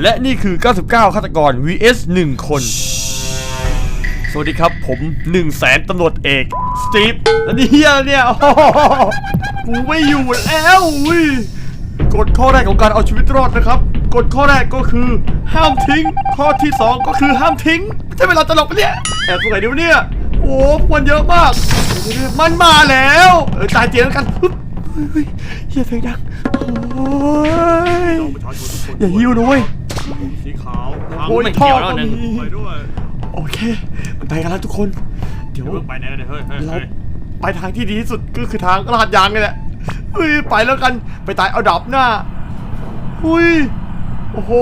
และนี่คือ 99 ฆาตกร vs 1 คน สวัสดีครับผม1นึ่งแสนตำรวจเอกสตีฟแล้วนี่เฮียเนี่ยโอ้โหกูไม่อยู่แล้วอุ้ยกฎข้อแรกของการเอาชีวิตรอดนะครับกฎข้อแรกก็คือ ห้ามทิ้ง ข้อที่ 2 ก็คือห้ามทิ้งไม่ใช่เวลาตลกปะเนี่ยแอบตรงไหนดี๋ยวะเนี่ยโอ้พวนเยอะมาก มันมาแล้วเออตายเจียงแล้วกันฮึบเฮ้ยเฮียเสียงดังโอ้ยอย่าหิวนะเว้ย สีขาวทางโอ้ยไม่ท่อเกี่ยวแล้วก็หนึ่งมีไปด้วยโอเค มันไปกันแล้วทุกคน เดี๋ยวเดี๋ยวเพิ่งไปไหนกันเนี่ยเฮ้ยเฮ้ยเราเฮ้ยไปทางที่ดีที่สุดก็คือทางลาดยางนี่แหละเฮ้ยไปแล้วกันไปตายเอาดับหน้าหุยโอ้โห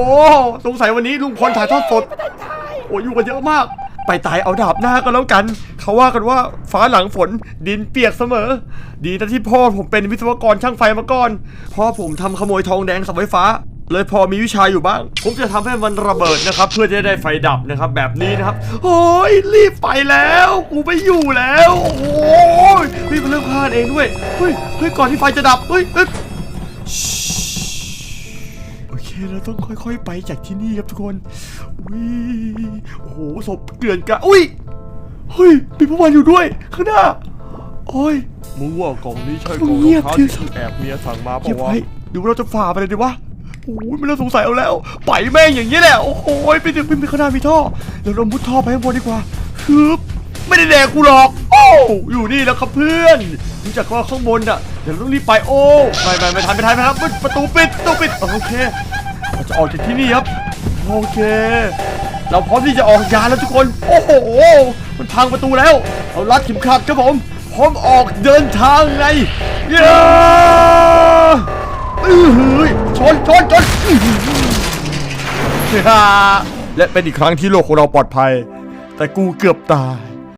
สงสัยวันนี้ลุงพลถ่ายทอดสดโอ้ยอยู่กันเยอะมาก ไปตายเอาดาบหน้าก็แล้วกัน เขาว่ากันว่าฟ้าหลังฝนดินเปียกเสมอ ดีนะที่พ่อผมเป็นวิศวกรช่างไฟมาก่อน พ่อผมทำขโมยทองแดงเสาไฟฟ้า เลยพอมีวิชาอยู่บ้าง ผมจะทำให้มันระเบิดนะครับ เพื่อจะได้ไฟดับนะครับแบบนี้นะครับโอ้ยรีบไปแล้วกูไม่อยู่แล้วโอ้ยรีบมาเริ่มคลานเองด้วยเฮ้ยเฮ้ยก่อนที่ไฟจะดับเฮ้ยเฮ้ยโอเคเราต้องค่อย ๆ ไปจากที่นี่ครับทุกคนวิโอ้โหศพเกลื่อนกลาดอุ้ยเฮ้ยมีผู้วันอยู่ด้วยข้างหน้าโอ้ยมึงว่ากล่องนี้ใช่กมึล่องงเงียบรองที่เท้าสุดที่แอบเมียสั่งมาเก็บเปล่าวะไว้ดูว่าเราจะฝ่าไปเลยดีวะ โอ้ยไม่ต้องสงสัยเอาแล้วไปแม่งอย่างนี้แหละโอ้โหไปถึงไปข้างหน้ามีท่อเดี๋ยวเรามุดท่อไปข้างบนดีกว่าฮึบไม่ได้แดกกูหรอก โอ้อยู่นี่แล้วครับเพื่อนรู้จักว่าข้างบนอะเดี๋ยวเราต้องรีบไปโอ้ไม่ไม่ไม่ทันไม่ทันไม่ทันครับประตูปิดประตูปิดโอเคเราจะออกจากที่นี่ครับโอเค เราพร้อมที่จะออกยานแล้วทุกคน โอ้โห มันพังประตูแล้ว เอารัดเข็มขัดครับผม พร้อมออกเดินทางไงเย้อื้อหือ ชนชนชนและเป็นอีกครั้งที่โลกของเราปลอดภัย แต่กูเกือบตาย